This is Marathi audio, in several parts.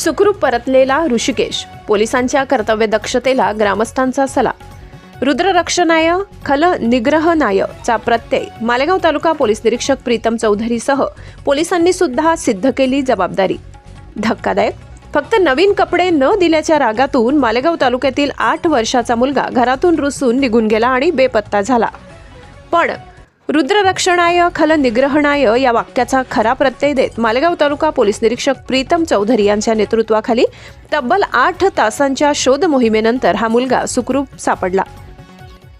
सुखरूप परतलेला ऋषिकेश. पोलिसांच्या कर्तव्य दक्षतेला ग्रामस्थांचा सला रुद्ररक्षणाय खल निग्रहनाय चा प्रत्यय. मालेगाव तालुका पोलीस निरीक्षक प्रीतम चौधरीसह पोलिसांनी सुद्धा सिद्ध केली जबाबदारी. धक्कादायक. फक्त नवीन कपडे न दिल्याच्या रागातून मालेगाव तालुक्यातील आठ वर्षाचा मुलगा घरातून रुसून निघून गेला आणि बेपत्ता झाला. पण रुद्ररक्षणाय खल निग्रहणाय या वाक्याचा खरा प्रत्यय देत मालेगाव तालुका पोलीस निरीक्षक प्रीतम चौधरी यांच्या नेतृत्वाखाली तब्बल आठ तासांच्या शोध मोहिमेनंतर हा मुलगा सुखरूप सापडला.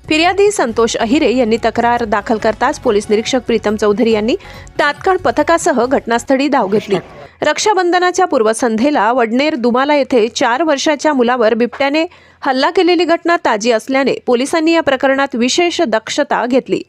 फिर्यादी संतोष अहिरे यांनी तक्रार दाखल करताच पोलीस निरीक्षक प्रीतम चौधरी यांनी तात्काळ पथकासह घटनास्थळी धाव घेतली. रक्षाबंधनाच्या पूर्वसंध्येला वडनेर दुमाला येथे चार वर्षाच्या मुलावर बिबट्याने हल्ला केलेली घटना ताजी असल्याने पोलिसांनी या प्रकरणात विशेष दक्षता घेतली.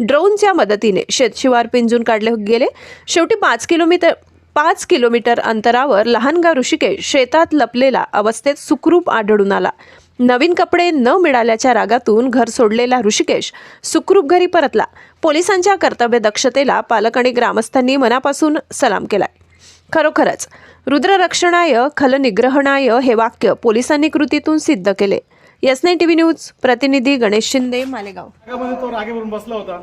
ड्रोनच्या मदतीने शेतशिवार पिंजून काढले गेले. शेवटी पाच किलोमीटर पाच किलोमीटर अंतरावर लहानगा ऋषिकेश शेतात लपलेला अवस्थेत सुखरूप आढळून आला. नवीन कपडे न मिळाल्याच्या रागातून घर सोडलेला ऋषिकेश सुखरूप घरी परतला. पोलिसांच्या कर्तव्य दक्षतेला पालक आणि ग्रामस्थांनी मनापासून सलाम केलाय. खरोखरच. रुद्ररक्षणाय खलनिग्रहणाय हे वाक्य पोलिसांनी कृतीतून सिद्ध केले. एस नाईन टीव्ही न्यूज प्रतिनिधी गणेश शिंदे मालेगाव. जगामध्ये तो रागेवरून बसला होता.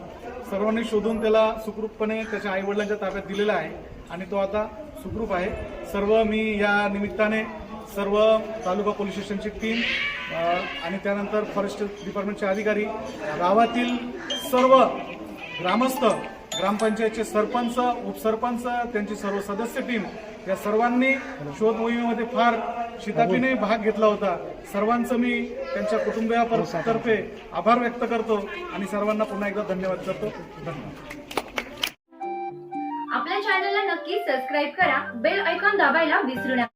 सर्वांनी शोधून त्याला सुखरूपपणे त्याच्या आई वडिलांच्या ताब्यात दिलेला आहे आणि तो आता सुखरूप आहे. सर्व मी या निमित्ताने सर्व तालुका पोलीस स्टेशनची टीम आणि त्यानंतर फॉरेस्ट डिपार्टमेंटचे अधिकारी गावातील सर्व ग्रामस्थ ग्रामपंचायतचे सरपंच उपसरपंच त्यांची सर्व सदस्य टीम या सर्वांनी शोध मोहिमेमध्ये फार शितापीने भाग घेतला होता. सर्वांचं मी त्यांच्या कुटुंबियातर्फे आभार व्यक्त करतो आणि सर्वांना पुन्हा एकदा धन्यवाद करतो. धन्यवाद. आपल्या चॅनलला नक्की सबस्क्राईब करा. बेल ऐकॉन दाबायला विसरू नका.